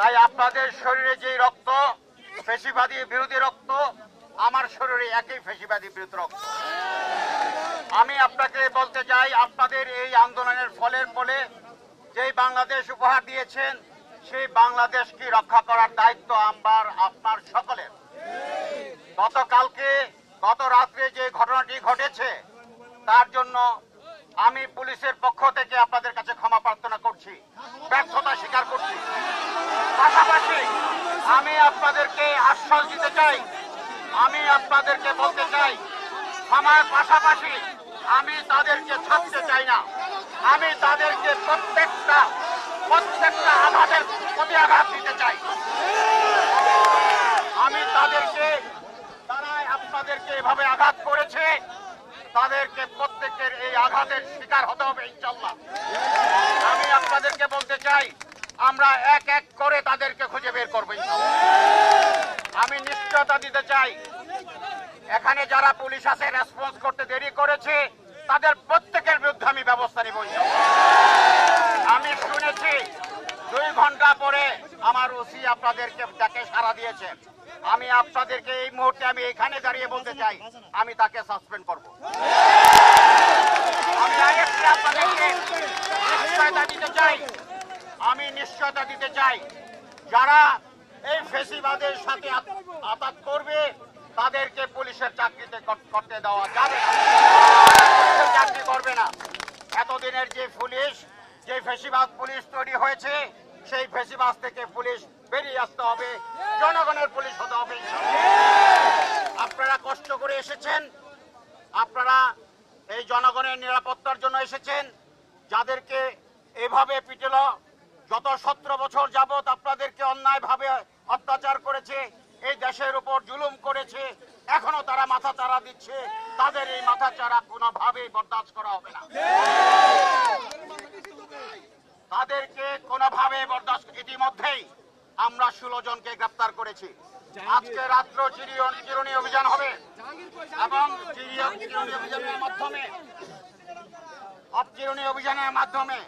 তাই আপনাদের শরীরে যে রক্ত, ফেসিবাদী বিরোধী রক্ত, আমার শরীরে একই ফেসিবাদী বিরোধী রক্ত। আমি আপনাকে বলতে চাই, আপনাদের এই আন্দোলনের ফলের ফলে যেই বাংলাদেশ উপহার দিয়েছেন, সেই বাংলাদেশকে রক্ষা করার দায়িত্ব আমার, আপনার সকলের। গতকালকে গত রাত্রে যে ঘটনাটি ঘটেছে, তার জন্য আমি পুলিশের পক্ষ থেকে আপনাদের কাছে ক্ষমা প্রার্থনা করছি, ব্যর্থতা স্বীকার করছি। পাশাপাশি আমি আপনাদেরকে আশ্বাস দিতে চাই, আমি আপনাদেরকে বলতে চাই, আমার পাশাপাশি আমি তাদেরকে ছাড়তে চাই না। আমি তাদেরকে প্রত্যেকটা প্রত্যেকটা আঘাতের প্রতি আঘাত দিতে চাই। আমি তাদেরকে, তারা আপনাদেরকে এভাবে আঘাত করেছে, তাদেরকে প্রত্যেকের এই আঘাতের শিকার হতে হবে ইনশাল্লাহ আমি আপনাদেরকে বলতে চাই আমরা এক এক করে তাদেরকে খুঁজে বের করব আমি নিশ্চয়তা দিতে চাই। এখানে যারা পুলিশ আছে রেসপন্স করতে দেরি করেছে, তাদের প্রত্যেকের বিরুদ্ধে আমি ব্যবস্থা নিব আমি শুনেছি, দুই ঘণ্টা পরে আমার ওসি আপনাদেরকে ডাকে সাড়া দিয়েছেন আমি আপনাদেরকে এই মুহূর্তে আমি এখানে দাঁড়িয়ে বলতে চাই, আমি তাকে সাসপেন্ড করব। আমি আরেকটি আপনাদেরকে নিশ্চয়তা দিতে চাই। আমি নিশ্চয়তা দিতে চাই। যারা এই ফেসিবাদের সাথে আঘাত করবে, তাদেরকে পুলিশের চাকরিতে করতে দেওয়া যাবে না। চাকরি করবে না। এতদিনের যে পুলিশ, যে ফেসিবাদ পুলিশ তৈরি হয়েছে, সেই ফেসিবাদ থেকে পুলিশ বেরিয়ে আসতে হবে। জনগণের পুলিশ হতে হবে আপনারা কষ্ট করে এসেছেন। আপনারা এই জনগণের নিরাপত্তার জন্য এসেছেন। যাদেরকে এভাবে পিটেল যত সতেরো বছর যাবত আপনাদেরকে অন্যায়ভাবে অত্যাচার করেছে, এই দেশের উপর জুলুম করেছে, এখনও তারা মাথা চারা দিচ্ছে, তাদের এই মাথা চারা কোনোভাবেই বরদাস্ত করা হবে না। তাদেরকে কোনোভাবে বরদাস্ত ইতিমধ্যেই আমরা ষোলো জনকে গ্রেপ্তার করেছি। আজকে রাত্র চিরিয়ন অভিযান হবে এবং অভিযানের মাধ্যমে অভিযানের মাধ্যমে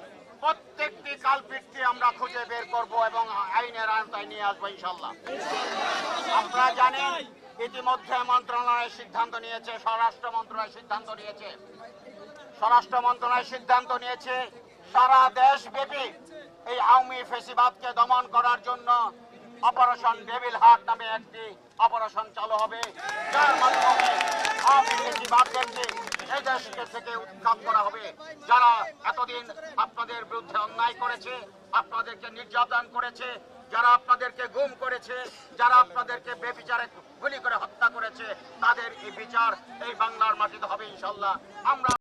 কালপিটকে আমরা খুঁজে বের করব এবং আইনের আওতায় নিয়ে আসব ইনশাল্লাহ আপনারা জানেন, ইতিমধ্যে মন্ত্রণালয় সিদ্ধান্ত নিয়েছে, স্বরাষ্ট্র মন্ত্রণালয় সিদ্ধান্ত নিয়েছে। স্বরাষ্ট্র মন্ত্রণালয় সিদ্ধান্ত নিয়েছে, সারা দেশব্যাপী এই আওয়ামী ফেসিবাদকে দমন করার জন্য অপারেশন ডেভিল হার্ট নামে একটি অপারেশন চালু হবে। যার মাধ্যমে আওয়ামী ফেসিবাদদেরকে এই দেশকে থেকে উৎখাত করা হবে। যারা এতদিন আপনাদের বিরুদ্ধে অন্যায় করেছে, আপনাদেরকে নির্যাতন করেছে, যারা আপনাদেরকে গুম করেছে, যারা আপনাদেরকে বেবিচারে গুলি করে হত্যা করেছে, তাদের এই বিচার এই বাংলার মাটিতে হবে ইনশাল্লাহ আমরা